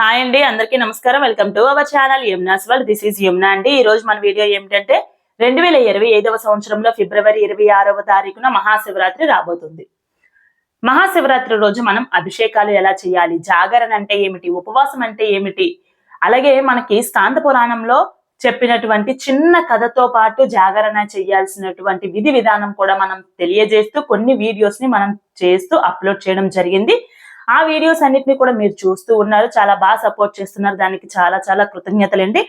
Hi అండి అందరికీ నమస్కారం. Welcome to our channel Yamuna's vlog this is Yamuna అండి. ఈ రోజు మన వీడియో ఏమిటంటే రెండు వేల ఇరవై ఐదవ సంవత్సరంలో ఫిబ్రవరి ఇరవై ఆరవ తారీఖున మహాశివరాత్రి రాబోతుంది. మహాశివరాత్రి రోజు మనం అభిషేకాలు ఎలా చేయాలి? జాగరణ అంటే ఏమిటి? ఉపవాసం అంటే ఏమిటి? అలాగే మనకి స్కాంత పురాణంలో చెప్పినటువంటి చిన్న కథతో పాటు జాగరణ చేయాల్సినటువంటి విధి విధానం కూడా మనం తెలియజేస్తూ కొన్ని వీడియోస్ని మనం చేస్తూ అప్లోడ్ చేయడం జరిగింది. ఆ వీడియోస్ అన్నిటిని కూడా మీరు చూస్తూ ఉన్నారు. చాలా బాగా సపోర్ట్ చేస్తున్నారు. దానికి చాలా చాలా కృతజ్ఞతలండి.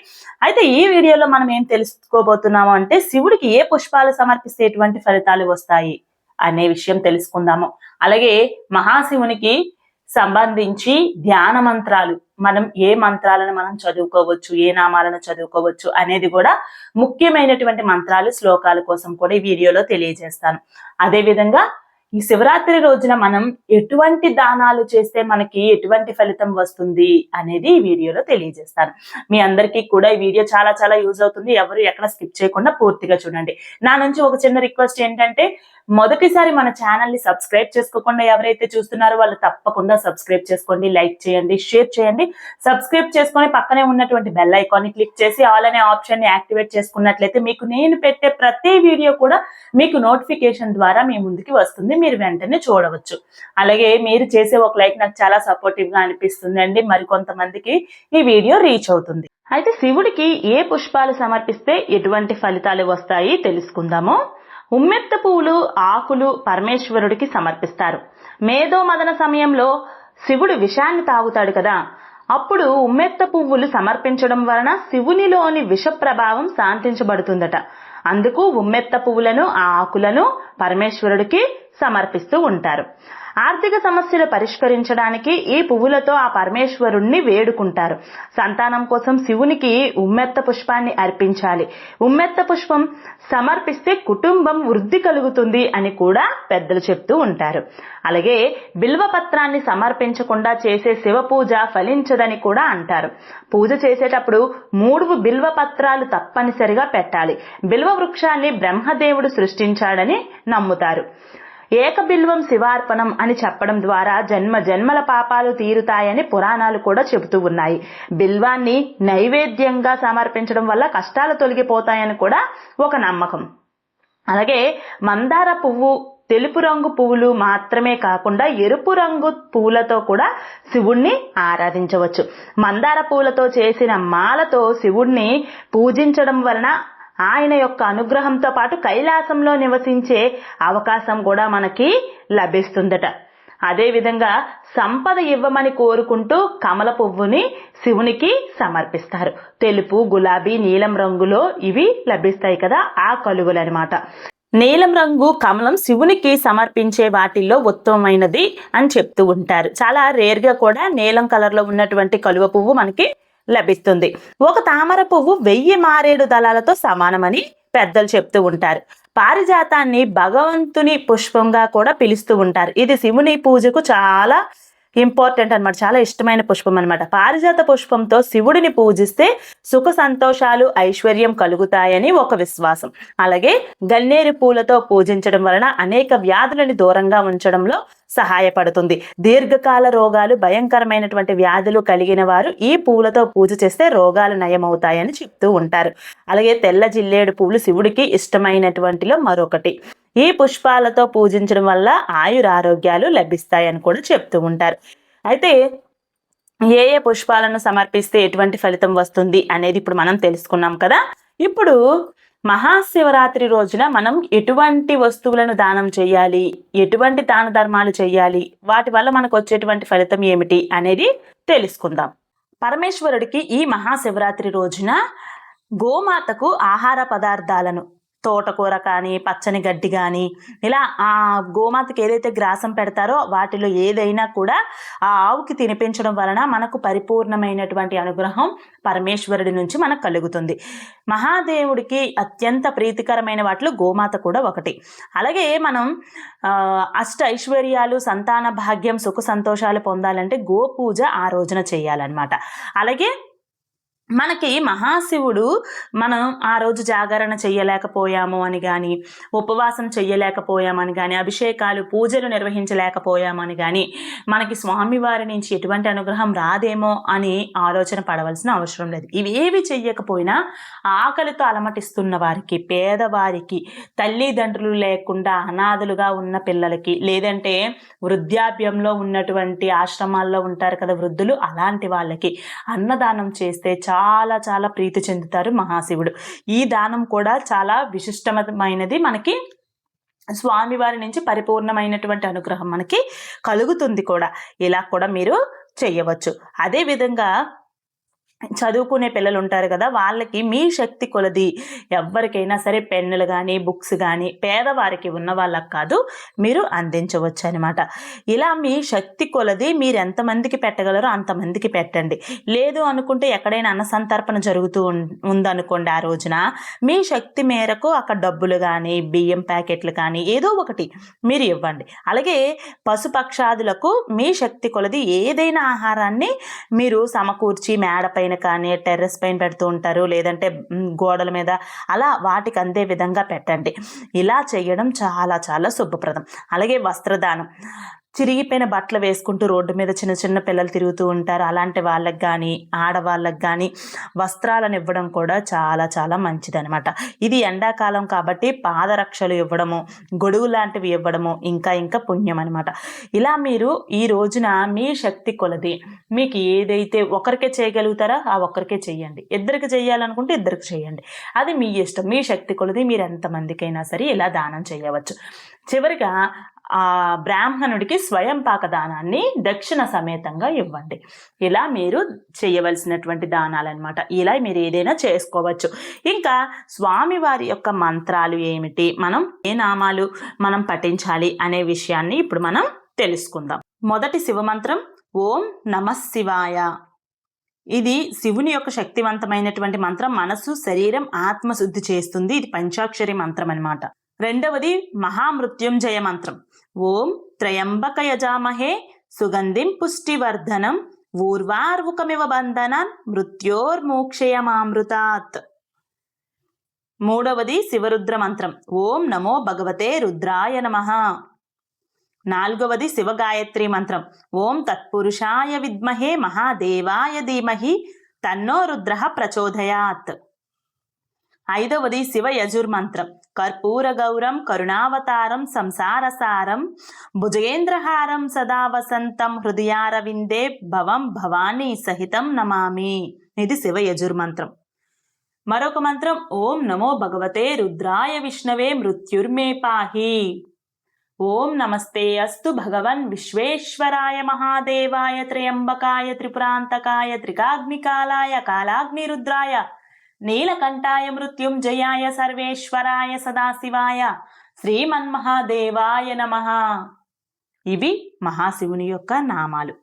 అయితే ఈ వీడియోలో మనం ఏం తెలుసుకోబోతున్నాము అంటే శివుడికి ఏ పుష్పాలు సమర్పిస్తే ఎటువంటి ఫలితాలు వస్తాయి అనే విషయం తెలుసుకుందాము. అలాగే మహాశివునికి సంబంధించి ధ్యాన మంత్రాలు మనం ఏ మంత్రాలను మనం చదువుకోవచ్చు ఏ నామాలను చదువుకోవచ్చు అనేది కూడా ముఖ్యమైనటువంటి మంత్రాలు శ్లోకాల కోసం కూడా ఈ వీడియోలో తెలియజేస్తాను. అదేవిధంగా ఈ శివరాత్రి రోజున మనం ఎటువంటి దానాలు చేస్తే మనకి ఎటువంటి ఫలితం వస్తుంది అనేది ఈ వీడియోలో తెలియజేస్తాను. మీ అందరికీ కూడా ఈ వీడియో చాలా చాలా యూజ్ అవుతుంది. ఎవరు ఎక్కడ స్కిప్ చేయకుండా పూర్తిగా చూడండి. నా నుంచి ఒక చిన్న రిక్వెస్ట్ ఏంటంటే మొదటిసారి మన ఛానల్ని సబ్స్క్రైబ్ చేసుకోకుండా ఎవరైతే చూస్తున్నారో వాళ్ళు తప్పకుండా సబ్స్క్రైబ్ చేసుకోండి లైక్ చేయండి షేర్ చేయండి. సబ్స్క్రైబ్ చేసుకొని పక్కనే ఉన్నటువంటి బెల్ ఐకాన్ని క్లిక్ చేసి ఆల్ అనే ఆప్షన్ని యాక్టివేట్ చేసుకున్నట్లయితే మీకు నేను పెట్టే ప్రతి వీడియో కూడా మీకు నోటిఫికేషన్ ద్వారా మీ ముందుకి వస్తుంది. మీరు వెంటనే చూడవచ్చు. అలాగే మీరు చేసే ఒక లైక్ నాకు చాలా సపోర్టివ్గా అనిపిస్తుంది అండి మరి కొంతమందికి ఈ వీడియో రీచ్ అవుతుంది. అయితే శివుడికి ఏ పుష్పాలు సమర్పిస్తే ఎటువంటి ఫలితాలు వస్తాయి తెలుసుకుందాము. ఉమ్మెత్త పువ్వులు ఆకులు పరమేశ్వరుడికి సమర్పిస్తారు. మేధో మదన సమయంలో శివుడు విషాన్ని తాగుతాడు కదా. అప్పుడు ఉమ్మెత్త పువ్వులు సమర్పించడం వలన శివునిలోని విష ప్రభావం శాంతించబడుతుందట. అందుకు ఉమ్మెత్త పువ్వులను ఆ ఆకులను పరమేశ్వరుడికి సమర్పిస్తూ ఉంటారు. ఆర్థిక సమస్యలు పరిష్కరించడానికి ఈ పువ్వులతో ఆ పరమేశ్వరుణ్ణి వేడుకుంటారు. సంతానం కోసం శివునికి ఉమ్మెత్త పుష్పాన్ని అర్పించాలి. ఉమ్మెత్త పుష్పం సమర్పిస్తే కుటుంబం వృద్ధి కలుగుతుంది అని కూడా పెద్దలు చెప్తూ ఉంటారు. అలాగే బిల్వ పత్రాన్ని సమర్పించకుండా చేసే శివ పూజ ఫలించదని కూడా అంటారు. పూజ చేసేటప్పుడు మూడు బిల్వ పత్రాలు తప్పనిసరిగా పెట్టాలి. బిల్వ వృక్షాన్ని బ్రహ్మదేవుడు సృష్టించాడని నమ్ముతారు. ఏకబిల్వం శివార్పణం అని చెప్పడం ద్వారా జన్మ జన్మల పాపాలు తీరుతాయని పురాణాలు కూడా చెబుతూ ఉన్నాయి. బిల్వాన్ని నైవేద్యంగా సమర్పించడం వల్ల కష్టాలు తొలగిపోతాయని కూడా ఒక నమ్మకం. అలాగే మందార పువ్వు తెలుపు రంగు పువ్వులు మాత్రమే కాకుండా ఎరుపు రంగు పువ్వులతో కూడా శివుణ్ణి ఆరాధించవచ్చు. మందార పువ్వులతో చేసిన మాలతో శివుణ్ణి పూజించడం వలన ఆయన యొక్క అనుగ్రహంతో పాటు కైలాసంలో నివసించే అవకాశం కూడా మనకి లభిస్తుందట. అదేవిధంగా సంపద ఇవ్వమని కోరుకుంటూ కమల పువ్వుని శివునికి సమర్పిస్తారు. తెలుపు గులాబీ నీలం రంగులో ఇవి లభిస్తాయి కదా ఆ కలువలు అనమాట నీలం రంగు కమలం శివునికి సమర్పించే వాటిల్లో ఉత్తమమైనది అని చెప్తూ ఉంటారు. చాలా రేర్గా కూడా నీలం కలర్లో ఉన్నటువంటి కలువ పువ్వు మనకి లభిస్తుంది. ఒక తామర పువ్వు వెయ్యి మారేడు దళాలతో సమానమని పెద్దలు చెప్తూ ఉంటారు. పారిజాతాన్ని భగవంతుని పుష్పంగా కూడా పిలుస్తూ ఉంటారు. ఇది శివుని పూజకు చాలా ఇంపార్టెంట్ అనమాట చాలా ఇష్టమైన పుష్పం అనమాట పారిజాత పుష్పంతో శివుడిని పూజిస్తే సుఖ సంతోషాలు ఐశ్వర్యం కలుగుతాయని ఒక విశ్వాసం. అలాగే గన్నేరు పూలతో పూజించడం వలన అనేక వ్యాధులని దూరంగా ఉంచడంలో సహాయపడుతుంది. దీర్ఘకాల రోగాలు భయంకరమైనటువంటి వ్యాధులు కలిగిన వారు ఈ పూలతో పూజ చేస్తే రోగాలు నయమవుతాయని చెప్తూ ఉంటారు. అలాగే తెల్ల జిల్లేడు పూలు శివుడికి ఇష్టమైనటువంటిలో మరొకటి. ఈ పుష్పాలతో పూజించడం వల్ల ఆయురారోగ్యాలు లభిస్తాయని కూడా చెప్తూ ఉంటారు. అయితే ఏ ఏ పుష్పాలను సమర్పిస్తే ఎటువంటి ఫలితం వస్తుంది అనేది ఇప్పుడు మనం తెలుసుకున్నాం కదా. ఇప్పుడు మహాశివరాత్రి రోజున మనం ఎటువంటి వస్తువులను దానం చేయాలి? ఎటువంటి దాన ధర్మాలు చేయాలి? వాటి వల్ల మనకు వచ్చేటువంటి ఫలితం ఏమిటి అనేది తెలుసుకుందాం. పరమేశ్వరుడికి ఈ మహాశివరాత్రి రోజున గోమాతకు ఆహార పదార్థాలను తోటకూర కానీ పచ్చని గడ్డి కానీ ఇలా ఆ గోమాతకి ఏదైతే గ్రాసం పెడతారో వాటిలో ఏదైనా కూడా ఆ ఆవుకి తినిపించడం వలన మనకు పరిపూర్ణమైనటువంటి అనుగ్రహం పరమేశ్వరుడి నుంచి మనకు కలుగుతుంది. మహాదేవుడికి అత్యంత ప్రీతికరమైన వాటిలో గోమాత కూడా ఒకటి. అలాగే మనం అష్ట ఐశ్వర్యాలు సంతాన భాగ్యం సుఖ సంతోషాలు పొందాలంటే గోపూజ ఆ రోజున చేయాలన్నమాట. అలాగే మనకి మహాశివుడు మనం ఆ రోజు జాగరణ చెయ్యలేకపోయాము అని కానీ ఉపవాసం చెయ్యలేకపోయామని కానీ అభిషేకాలు పూజలు నిర్వహించలేకపోయామని కానీ మనకి స్వామివారి నుంచి ఎటువంటి అనుగ్రహం రాదేమో అని ఆలోచన పడవలసిన అవసరం లేదు. ఇవేవి చెయ్యకపోయినా ఆకలితో అలమటిస్తున్న వారికి పేదవారికి తల్లిదండ్రులు లేకుండా అనాథలుగా ఉన్న పిల్లలకి లేదంటే వృద్ధాప్యంలో ఉన్నటువంటి ఆశ్రమాల్లో ఉంటారు కదా వృద్ధులు అలాంటి వాళ్ళకి అన్నదానం చేస్తే చాలా చాలా చాలా ప్రీతి చెందుతారు మహాశివుడు. ఈ దానం కూడా చాలా విశిష్టమైనది మనకి. స్వామివారి నుంచి పరిపూర్ణమైనటువంటి అనుగ్రహం మనకి కలుగుతుంది కూడా. ఇలా కూడా మీరు చేయవచ్చు. అదే విధంగా చదువుకునే పిల్లలు ఉంటారు కదా వాళ్ళకి మీ శక్తి కొలది. ఎవరికైనా సరే పెన్నులు కానీ బుక్స్ కానీ పేదవారికి ఉన్న వాళ్ళకి కాదు మీరు అందించవచ్చు అనమాట ఇలా మీ శక్తి కొలది మీరు ఎంతమందికి పెట్టగలరో అంతమందికి పెట్టండి. లేదు అనుకుంటే ఎక్కడైనా అన్నసంతర్పణ జరుగుతూ ఉందనుకోండి ఆ రోజున మీ శక్తి మేరకు అక్కడ డబ్బులు కానీ బియ్యం ప్యాకెట్లు కానీ ఏదో ఒకటి మీరు ఇవ్వండి. అలాగే పశుపక్షాదులకు మీ శక్తి కొలది ఏదైనా ఆహారాన్ని మీరు సమకూర్చి మేడపైన పైన కానీ టెర్రస్ పైన పెడుతూ ఉంటారు. లేదంటే గోడల మీద అలా వాటికి అందే విధంగా పెట్టండి. ఇలా చేయడం చాలా చాలా శుభప్రదం. అలాగే వస్త్రదానం. చిరిగిపోయిన బట్టలు వేసుకుంటూ రోడ్డు మీద చిన్న చిన్న పిల్లలు తిరుగుతూ ఉంటారు. అలాంటి వాళ్ళకి కానీ ఆడవాళ్ళకి కానీ వస్త్రాలను ఇవ్వడం కూడా చాలా చాలా మంచిదనమాట ఇది ఎండాకాలం కాబట్టి పాదరక్షలు ఇవ్వడము గొడుగు లాంటివి ఇవ్వడము ఇంకా ఇంకా పుణ్యం అనమాట ఇలా మీరు ఈ రోజున మీ శక్తి కొలది. మీకు ఏదైతే ఒకరికే చేయగలుగుతారో ఆ ఒక్కరికే చేయండి. ఇద్దరికి చేయాలనుకుంటే ఇద్దరికి చేయండి. అది మీ ఇష్టం. మీ శక్తి కొలది. మీరు ఎంతమందికైనా సరే ఇలా దానం చేయవచ్చు. చివరిగా ఆ బ్రాహ్మణుడికి స్వయం పాకదానాన్ని దక్షిణ సమేతంగా ఇవ్వండి. ఇలా మీరు చేయవలసినటువంటి దానాలన్నమాట. ఇలా మీరు ఏదైనా చేసుకోవచ్చు. ఇంకా స్వామివారి యొక్క మంత్రాలు ఏమిటి? మనం ఏ నామాలు మనం పఠించాలి అనే విషయాన్ని ఇప్పుడు మనం తెలుసుకుందాం. మొదటి శివమంత్రం ఓం నమ శివాయ. ఇది శివుని యొక్క శక్తివంతమైనటువంటి మంత్రం. మనసు శరీరం ఆత్మశుద్ధి చేస్తుంది. ఇది పంచాక్షరి మంత్రం అనమాట రెండవది మహామృత్యుంజయ మంత్రం. ఓం త్రయంబక యజామహే సుగంధిం పుష్టివర్ధనం ఊర్వార్వుకమివ బంధనాన్ మృత్యోర్మోక్షయమామృతాత్. మూడవది శివరుద్ర మంత్రం. ఓం నమో భగవతే రుద్రాయ నమ. నాలుగవది శివగాయత్రి మంత్రం. ఓం తత్పురుషాయ విద్మహే మహాదేవాయ ధీమహి తన్నో రుద్ర ప్రచోదయాత్. ఐదవది శివ యజుర్మంత్రం కర్పూర గౌరం కరుణావతారం సంసారసారం భుజగేంద్రహారం సదా వసంతం హృదయారవిందే భవం భవానీ సహితం నమామి. ఇది శివ యజుర్మంత్రం మరొక మంత్రం ఓం నమో భగవతే రుద్రాయ విష్ణవే మృత్యుర్మే పాహి. ఓం నమస్తే అస్తు భగవన్ విశ్వేశ్వరాయ మహాదేవాయ త్రయంబకాయ త్రిపురాంతకాయ త్రికాగ్నికాలాయ కాలాగ్నిరుద్రాయ నీలకంఠాయ మృత్యుంజయాయ సర్వేశ్వరాయ సదాశివాయ. శ్రీమన్మహాదేవాయ నమ. ఇవి మహాశివుని యొక్క నామాలు.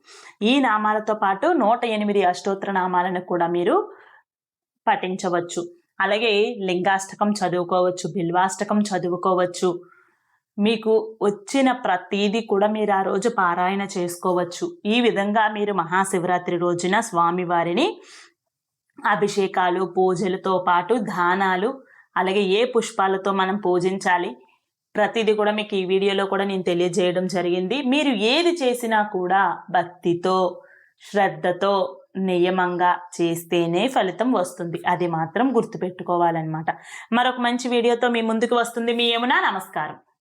ఈ నామాలతో పాటు నూట ఎనిమిది అష్టోత్తర నామాలను కూడా మీరు పఠించవచ్చు. అలాగే లింగాష్టకం చదువుకోవచ్చు బిల్వాష్టకం చదువుకోవచ్చు. మీకు వచ్చిన ప్రతీది కూడా మీరు ఆ రోజు పారాయణ చేసుకోవచ్చు. ఈ విధంగా మీరు మహాశివరాత్రి రోజున స్వామివారిని అభిషేకాలు పూజలతో పాటు దానాలు అలాగే ఏ పుష్పాలతో మనం పూజించాలి ప్రతిదీ కూడా మీకు ఈ వీడియోలో కూడా నేను తెలియజేయడం జరిగింది. మీరు ఏది చేసినా కూడా భక్తితో శ్రద్ధతో నియమంగా చేస్తేనే ఫలితం వస్తుంది. అది మాత్రం గుర్తుపెట్టుకోవాలన్నమాట. మరొక మంచి వీడియోతో మీ ముందుకు వస్తుంది. మీ ఏమునా నమస్కారం.